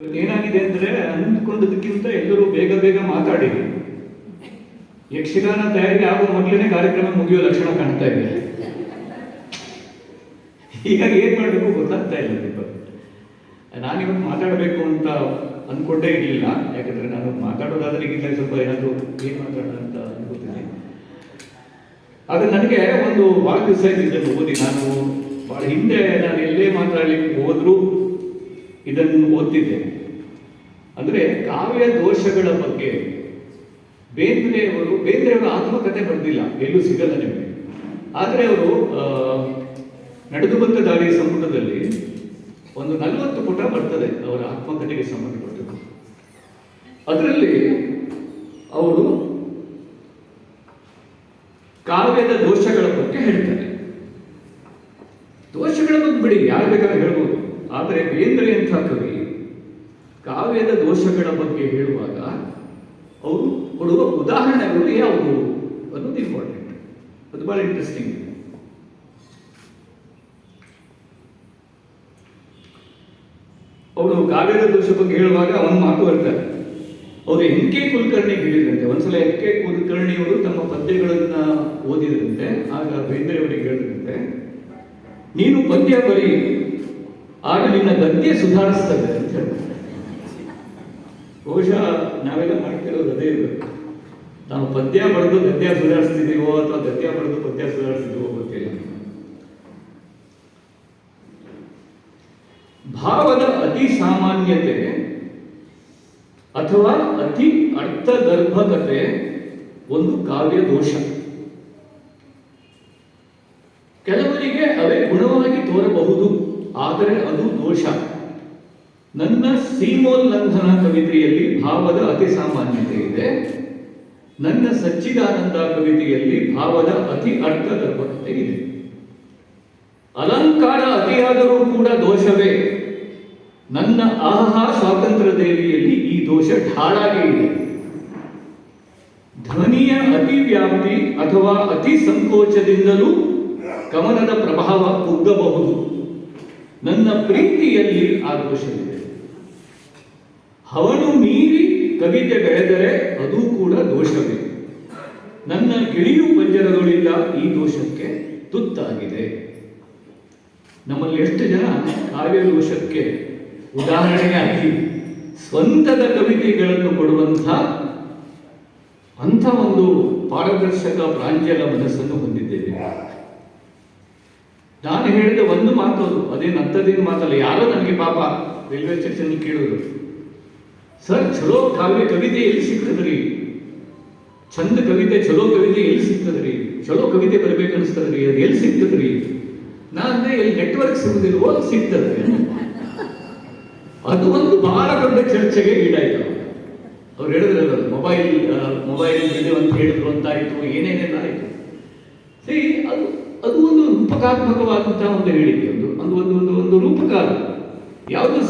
ಏನಾಗಿದೆ ಅಂದ್ರೆ ಅಂದ್ಕೊಂಡದಕ್ಕಿಂತ ಎಲ್ಲರೂ ಬೇಗ ಬೇಗ ಮಾತಾಡಿ. ಯಕ್ಷಗಾನ ತಯಾರಿ ಆಗೋ ಮೊದಲನೇ ಕಾರ್ಯಕ್ರಮ ಮುಗಿಯೋ ಲಕ್ಷಣ ಕಾಣ್ತಾ ಇದೆ. ಹೀಗಾಗಿ ಏನ್ ಮಾಡಬೇಕು ಗೊತ್ತಾಗ್ತಾ ಇಲ್ಲ ನಾನು ನಾನಿವತ್ತು ಮಾತಾಡಬೇಕು ಅಂತ ಅನ್ಕೊಂಡೇ ಇರಲಿಲ್ಲ. ಯಾಕಂದ್ರೆ ನಾನು ಮಾತಾಡೋದಾದ್ರೆ ಈಗಿಲ್ಲ ಸ್ವಲ್ಪ ಏನಾದ್ರು ಏನ್ ಮಾತಾಡೋಣ ಅಂತ ಅನ್ಕೋತೀನಿ. ಆದ್ರೆ ನನಗೆ ಒಂದು ಬಹಳ ದಿವಸ ಇದ್ದಿದ್ದೆ ಓದಿ ನಾನು ಬಹಳ ಹಿಂದೆ ನಾನು ಎಲ್ಲೇ ಮಾತಾಡ್ಲಿಕ್ಕೆ ಹೋದ್ರೂ ಇದನ್ನು ಓದ್ತಿದ್ದೇನೆ. ಅಂದರೆ ಕಾವ್ಯ ದೋಷಗಳ ಬಗ್ಗೆ ಬೇಂದ್ರೆಯವರು ಬೇಂದ್ರೆಯವರು ಆತ್ಮಕಥೆ ಬರೆದಿಲ್ಲ ಎಲ್ಲೂ ಸಿಗಲ್ಲ ನಿಮಗೆ. ಆದರೆ ಅವರು ನಡೆದು ಬಂದ ದಾರಿ ಸಂಪುಟದಲ್ಲಿ ಒಂದು ನಲವತ್ತು ಪುಟ ಬರ್ತದೆ ಅವರ ಆತ್ಮಕಥೆಗೆ ಸಂಬಂಧಪಟ್ಟದ್ದು. ಅದರಲ್ಲಿ ಅವರು ಕಾವ್ಯದ ದೋಷಗಳ ಬಗ್ಗೆ ಹೇಳ್ತಾರೆ. ದೋಷಗಳ ಬಗ್ಗೆ ಬಿಡಿ, ಯಾರು ಬೇಕಾದ್ರೆ ಹೇಳ್ಬೋದು. ಆದರೆ ಬೇಂದ್ರೆ ಅಂತ ಕವಿ? ಕಾವ್ಯದ ದೋಷಗಳ ಬಗ್ಗೆ ಹೇಳುವಾಗ ಅವರು ಕೊಡುವ ಉದಾಹರಣೆಗಳು ಯಾವುದು ಅನ್ನೋದು ಇಂಪಾರ್ಟೆಂಟ್ ಅದು ಬಹಳ ಇಂಟ್ರೆಸ್ಟಿಂಗ್ ಅವರು ಕಾವ್ಯದ ದೋಷ ಬಗ್ಗೆ ಹೇಳುವಾಗ ಒಂದು ಮಾತು ಬರ್ತಾರೆ ಅವರು ಎನ್ ಕೆ ಕುಲಕರ್ಣಿ ಹೇಳಿದ್ರಂತೆ. ಒಂದ್ಸಲ ಎನ್ ಕೆ ಕುಲಕರ್ಣಿಯವರು ತಮ್ಮ ಪದ್ಯಗಳನ್ನ ಓದಿದ್ರಂತೆ. ಆಗ ಬೇಂದ್ರೆಯವರಿಗೆ ಹೇಳಿದ್ರಂತೆ, ನೀನು ಪದ್ಯ ಬರಿ ಆಗ ನಿನ್ನ ಗದ್ಯ ಸುಧಾರಿಸ್ತದೆ ಅಂತ ಬಹುಶಃ ನಾವೆಲ್ಲ ಮಾಡ್ತಿರೋ ಅದೇ ಇರಬೇಕು. ನಾವು ಪದ್ಯ ಬರೆದು ಗದ್ಯ ಸುಧಾರಿಸ್ತಿದ್ದೀವೋ ಅಥವಾ ಗದ್ಯ ಬರೆದು ಪದ್ಯ ಸುಧಾರಿಸ್ತಿದ್ದೀವೋ ಗೊತ್ತಿಲ್ಲ ಭಾವದ ಅತಿ ಸಾಮಾನ್ಯತೆ ಅಥವಾ ಅತಿ ಅರ್ಥಗರ್ಭಕತೆ ಒಂದು ಕಾವ್ಯ ದೋಷ. ಕೆಲವರಿಗೆ ಅವೇ ಗುಣವಾಗಿ ತೋರಬಹುದು. ಆದರೆ ಅದು ದೋಷ. ನನ್ನ ಸೀಮೋಲ್ಲಂಘನ ಕವಿತೆಯಲ್ಲಿ ಭಾವದ ಅತಿ ಸಾಮಾನ್ಯತೆ ಇದೆ. ನನ್ನ ಸಚ್ಚಿದಾನಂದ ಕವಿತೆಯಲ್ಲಿ ಭಾವದ ಅತಿ ಅರ್ಥಗರ್ಭಕತೆ ಇದೆ. ಅಲಂಕಾರ ಅತಿಯಾದರೂ ಕೂಡ ದೋಷವೇ? ನನ್ನ ಆಹಾ ಸ್ವಾತಂತ್ರ್ಯ ದೇವಿಯಲ್ಲಿ ಈ ದೋಷ ಢಾಳಾಗಿ ಇದೆ. ಧ್ವನಿಯ ಅತಿ ವ್ಯಾಪ್ತಿ ಅಥವಾ ಅತಿ ಸಂಕೋಚದಿಂದಲೂ ಕಮನದ ಪ್ರಭಾವ ಕುಗ್ಗಬಹುದು ನನ್ನ ಪ್ರೀತಿಯಲ್ಲಿ ಆ ದೋಷವಿದೆ. ಅವನು ಮೀರಿ ಕವಿತೆ ಬೆಳೆದರೆ ಅದು ಕೂಡ ದೋಷವೇ. ನನ್ನ ಗಿಳಿಯು ಪಂಜರದೊಳಿಲ್ಲ, ಈ ದೋಷಕ್ಕೆ ತುತ್ತಾಗಿದೆ. ನಮ್ಮಲ್ಲಿ ಎಷ್ಟು ಜನ ಕಾವ್ಯ ದೋಷಕ್ಕೆ ಉದಾಹರಣೆಯಾಗಿ ಸ್ವಂತದ ಕವಿತೆಗಳನ್ನು ಕೊಡುವಂಥ ಅಂಥ ಒಂದು ಪಾರದರ್ಶಕ ಪ್ರಾಂಜಲ ಮನಸ್ಸನ್ನು ಹೊಂದಿದ್ದೇವೆ ನಾನು ಹೇಳಿದ ಒಂದು ಮಾತು ಅದೇನು ಅಂಥದ್ದೇನು ಮಾತಲ್ಲ ಯಾರೋ ನನಗೆ ಪಾಪ ರೈಲ್ವೆ ಸ್ಟೇಷನ್ ಕೇಳೋದು ಸರ್ ಚಲೋ ಕಾವ್ಯ ಕವಿತೆ ಎಲ್ಲಿ ಸಿಗ್ತದ್ರಿ ಚಂದ ಕವಿತೆ ಚಲೋ ಕವಿತೆ ಎಲ್ಲಿ ಸಿಗ್ತದ್ರಿ ಚಲೋ ಕವಿತೆ ಬರಬೇಕು ಅನಿಸ್ತದ್ರಿ ಅದು ಎಲ್ಲಿ ಸಿಗ್ತದ್ರಿ ನಾನು ಎಲ್ಲಿ ನೆಟ್ವರ್ಕ್ ಸಿಗುದಿಲ್ವೋ ಸಿಗ್ತದೆ. ಅದು ಒಂದು ಬಹಳ ದೊಡ್ಡ ಚರ್ಚೆಗೆ ಈಡಾಯ್ತು. ಅವ್ರು ಹೇಳಿದ್ರಲ್ಲ ಮೊಬೈಲ್ ಮೊಬೈಲ್ ಇದೆ ಅಂತ ಹೇಳಿದ್ರು ಅಂತಾಯಿತು ಏನೇನೆಲ್ಲ ಆಯ್ತು? ಸರಿ ಅದು ಅದು ಒಂದು ರೂಪಕಾತ್ಮಕವಾದಂತಹ ಒಂದು ಹೇಳಿಕೆ, ಒಂದು ಒಂದು ಒಂದು ಒಂದು ಒಂದು ರೂಪಕ. ಯಾವುದು